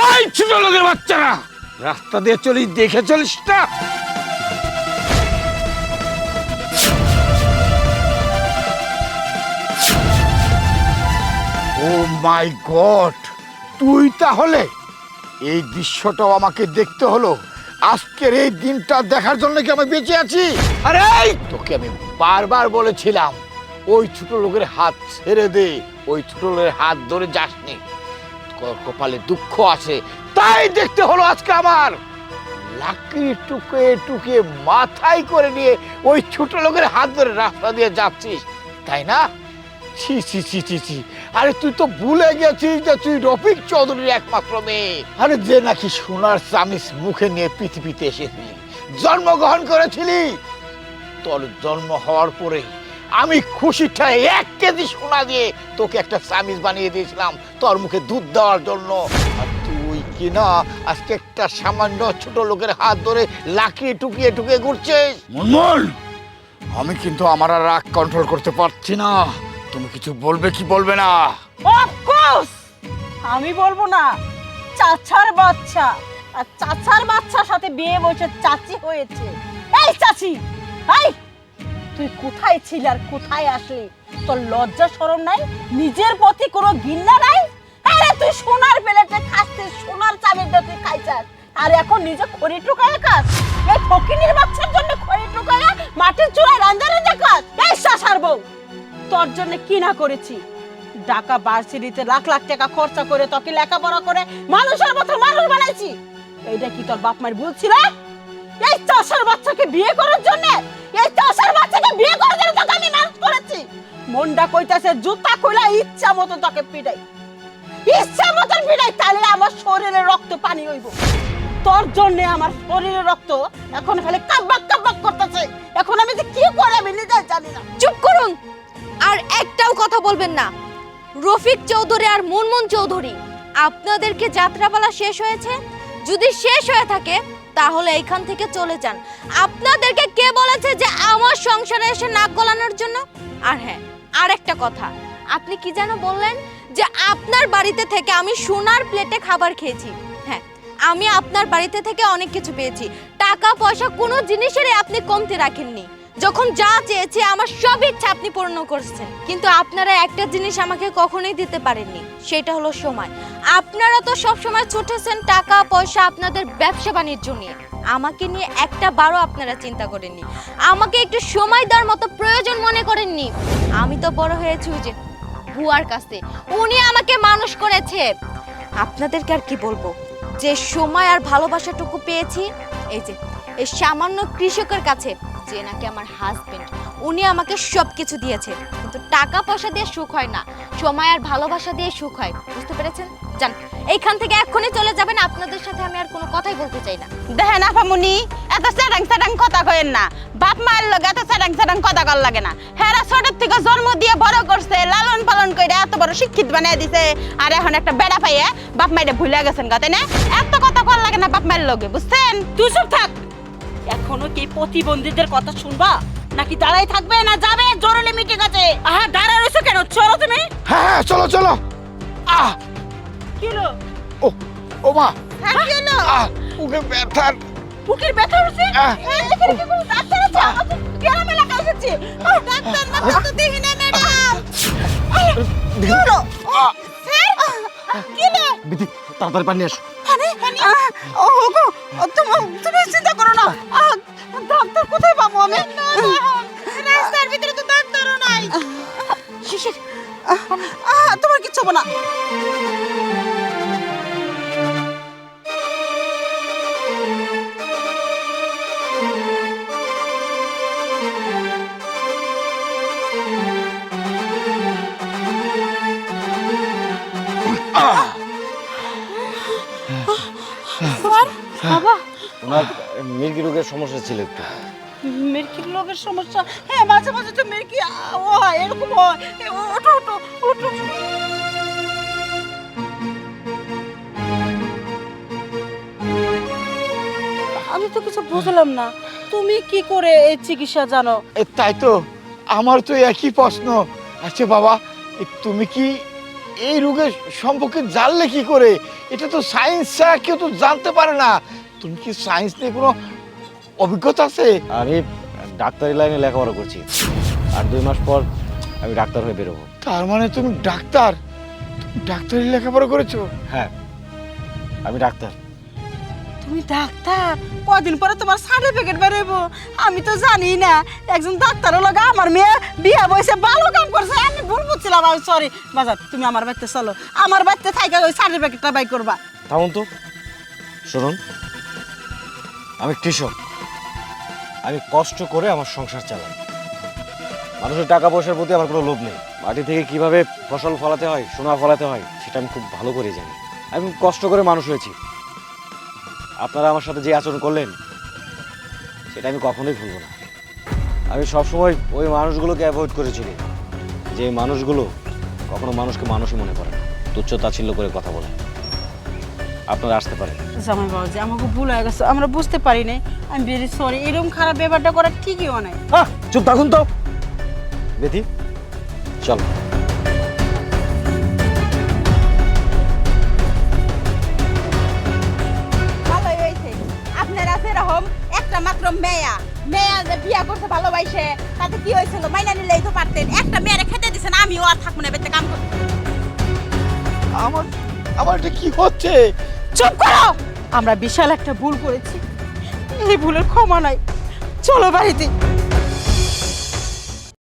High ছোট লোকের বাচ্চারা! রাস্তা দিয়ে চলিস দেখে চলিস না। ও মাই গড তুই তাহলে? এই দৃশ্যটাও আমাকে দেখতে হলো। আজকের এই দিনটা দেখার জন্য কি আমি বেঁচে আছি? আরে তোকে আমি বারবার বলেছিলাম ওই ছোট লোকের হাত ছেড়ে দে ওই ছোট লোকের হাত ধরে যাসনি। কপালে দুঃখ আছে তাই দেখতে হলো আজকে আমার। লাকড়ি টুকে টুকে মাথায় করে নিয়ে ওই ছোট লোকের হাত ধরে রাস্তা দিয়ে যাচ্ছিস, তাই না? ছি ছি ছি ছি ছি। আরে তুই তো ভুলে গেছিস যে তুই রফিক চৌধুরীর একমাত্র মেয়ে। আরে যে নাকি সোনার চামিচ মুখে নিয়ে পৃথিবীতে এসেছিলি, জন্মগ্রহণ করেছিলি। তোর জন্ম হওয়ার পরে আমি খুশিটায় এক কেজি সোনা দিয়ে তোকে একটা চামিচ বানিয়ে দিয়েছিলাম তোর মুখে দুধ দেওয়ার জন্য। আর তুই কি না আজকে একটা সামান্য ছোট লোকের হাত ধরে লাকিয়ে টুকিয়ে টুকিয়ে ঘুরছিস? মুনমুন আমি কিন্তু আমার আর রাগ কন্ট্রোল করতে পারছি না। তুমি কিছু বলবে কি বলবে না? অফকোর্স আমি বলব না চাচার বাচ্চা। আর চাচার বাচ্চার সাথে বিয়ে বসে চাচি হয়েছে। এই চাচি এই! তুই কোথায় ছিলি আর কোথায় আসলি? তোর লজ্জা শরম নাই? নিজের প্রতি কোনো ঘৃণা নাই? আরে তুই সোনার প্লেটে খাচ্ছিস, সোনার চাবিটা তুই খাইছাস। আর এখন নিজে খড়ি টুকায় খাস এই ফকিনির বাচ্চার জন্য খড়ি টুকায় মাটির চূড়ায় রান্দা রান্দা খাস? এই শাসার বউ! তোর জন্য কি না করেছি? ঢাকা ভার্সিটিতে লাখ লাখ টাকা খরচা করে তোকে লেখাপড়া করে মানুষের মতো মানুষ বানাইছি। এইটা কি তোর বাপ মায়ের ভুল ছিল? এই চাষার বাচ্চাকে বিয়ে করার জন্য? এই চাষার বাচ্চাকে বিয়ে করার জন্য তোকে আমি মানুষ করেছি। মনটা কইতাছে, জুতা কইলা ইচ্ছা মতো তোকে পিটাই। ইচ্ছা মতো পিটাই তাহলে আমার শরীরে রক্ত পানি হইব। তোর জন্য আমার শরীরে রক্ত এখন খালি কাব্বাক কাব্বাক করতেছে। এখন আমি যে কি করে আমি নিজে জানি না। চুপ করুন। আর একটাও কথা বলবেন না। রফিক চৌধুরী আর মুনমুন চৌধুরী, আপনাদেরকে যাত্রাপালা শেষ হয়েছে? যদি শেষ হয়ে থাকে তাহলে এখান থেকে চলে যান। আপনাদেরকে কে বলেছে যে আমার সংসারে এসে নাক গলানোর জন্য? আর হ্যাঁ আর একটা কথা। আপনি কি যেন বললেন যে আপনার বাড়িতে থেকে আমি সোনার প্লেটে খাবার খেয়েছি। হ্যাঁ আমি আপনার বাড়িতে থেকে অনেক কিছু পেয়েছি। টাকা পয়সা কোনো জিনিসেরই আপনি কমতি রাখেননি। যখন যা চেয়েছি, আমার সব ইচ্ছা আপনি পূর্ণ করছেন। কিন্তু আপনারা একটা জিনিস আমাকে কখনোই দিতে পারেননি, সেটা হলো সময়। আপনারা তো সব সময় ছুটেছেন টাকা, পয়সা আপনাদের ব্যবসা বাণিজ্য নিয়ে। আমাকে নিয়ে একটা বারও আপনারা চিন্তা করেননি। আমাকে একটু সময় দেওয়ার মতো প্রয়োজন মনে করেননি। আমি তো বড় হয়েছি যে বুয়ার কাছে। উনি আমাকে মানুষ করেছে। আপনাদেরকে আর কি বলব? যে সময় আর ভালোবাসাটুকু পেয়েছি এই যে, এই সামান্য কৃষকের কাছে, যে নাকি আমার হাজবেন্ড উনি আমাকে সব কিছু দিয়েছে। কিন্তু টাকা পয়সা দিয়ে সুখ হয় না, সময় আর ভালোবাসা দিয়ে সুখ হয়, বুঝতে পেরেছেন? যান, এইখান থেকে এক্ষুনি চলে যাবেন, আপনাদের সাথে আমি আর কোনো কথাই বলতে চাই না। দেখেন আপামুনি এত স্যাডাং স্যাডাং কথা কইেন না। বাপ মায়ের লগে এত স্যাডাং স্যাডাং কথা কর লাগে না। হেরা ছোটের থেকে জন্ম দিয়ে বড় করছে লালন পালন করে এত বড় শিক্ষিত বানিয়ে দিছে। আর এখন একটা বেড়া পাইয়ে বাপ মাইরে ভুলে গেছেন গা তাই না? এত কথা কর লাগে না বাপ মায়ের লগে বুঝছেন? তুই চুপ থাক। এখনও কি প্রতিবন্ধীদের কথা শুনবা? নাকি দাঁড়াই থাকবে না যাবে? জরুরি মিটিং আছে। আহা দাঁড়ায় রয়েছো কেন? চলো তুমি। হ্যাঁ হ্যাঁ চলো চলো। আহ! কি হলো? ও ও মা। হ্যাঁ কি হলো? আহ ওকে ব্যথার বুকের ব্যথা হচ্ছে? এখানে কি কোনো ডাক্তার আছে আমরা তো গ্রাম এলাকা এসেছি ডাক্তার না তো দেখি না ম্যাডাম। কি হলো স্যার কি রে? বিধি তাড়াতাড়ি পানি আসো। আহ, ও গো ও, তুমি তুমি চিন্তা করো না। আহ, ডাক্তার কোথায় পাবো আমি? রাস্তার ভিতরে তো ডাক্তারও নাই। শিশির তোমার কিচ্ছু হব না। বাবা। ওনার মির্গি রোগের সমস্যা ছিল একটু। মির্কির লোকের সমস্যা? হ্যাঁ মাঝে মাঝে তো মির্কি হয় এরকম হয়। ওঠো ওঠো ওঠো। আমি তো কিছু বুঝলাম না। তুমি কি করে এই চিকিৎসা জানো? তাই তো। আমার তো একই প্রশ্ন। আচ্ছা বাবা তুমি কি এই রোগের সম্পর্কে জানলে কি করে? এটা তো সায়েন্স ছাড়া কেউ তো জানতে পারে না। তুমি কি সায়েন্স নিয়ে কোনো অভিজ্ঞতা আছে? আমি ডাক্তারি লাইনে লেখাপড়া করছি। আর দুই মাস পর আমি ডাক্তার হয়ে বেরোবো। তার মানে তুমি ডাক্তার? ডাক্তারি লেখাপড়া করেছ? হ্যাঁ আমি ডাক্তার। তুমি ডাক্তার? কদিন পরে তোমার সার্টিফিকেট বেরোবো আমি তো জানি না একজন ডাক্তারের লগে আমার মেয়ে বিয়ে বসে ভালো কাম করছে আমি সরি বাজার, তুমি আমার বাড়িতে চলো। আমার বাড়িতে থাইকা ওই সার্টিফিকেটটা বাই করবা। থামুন তো। শুনুন, আমি কৃষক। আমি কষ্ট করে আমার সংসার চালাই। মানুষের টাকা পয়সার প্রতি আমার কোনো লোভ নেই। মাটি থেকে কীভাবে ফসল ফলাতে হয়, সোনা ফলাতে হয়, সেটা আমি খুব ভালো করে জানি। আমি কষ্ট করে মানুষ হয়েছি। আপনারা আমার সাথে যে আচরণ করলেন, সেটা আমি কখনোই ভুলব না। আমি সবসময় ওই মানুষগুলোকে অ্যাভয়েড করে চলি যে মানুষগুলো কখনো মানুষকে মানুষই মনে করে না। তুচ্ছ তাচ্ছিল্য করে কথা বলে। আপনারা আসতে পারেন। জামাই বাবুজি আমাকে ভুল হয়ে গেছে আমরা বুঝতে পারি নাই। আমি ভেরি সরি এরকম খারাপ ব্যাপারটা করা ঠিকই অনেক আহ, চুপ থাকুন তো। চল। ভালোই হয়েছে। আপনারা যেরকম একটা মাত্র মেয়া। মেয়া যে বিয়া করতে ভালোবাসে তাতে কি হয়েছিল মাইনা নিলেই তো পারতেন। দিছেন আমিও আর থাকব না বেতে কাম করতে আমার আমার এটা কি হচ্ছে? চুপ করো! আমরা বিশাল একটা ভুল করেছি। এই ভুলের ক্ষমা নাই। চলো বাড়িতে।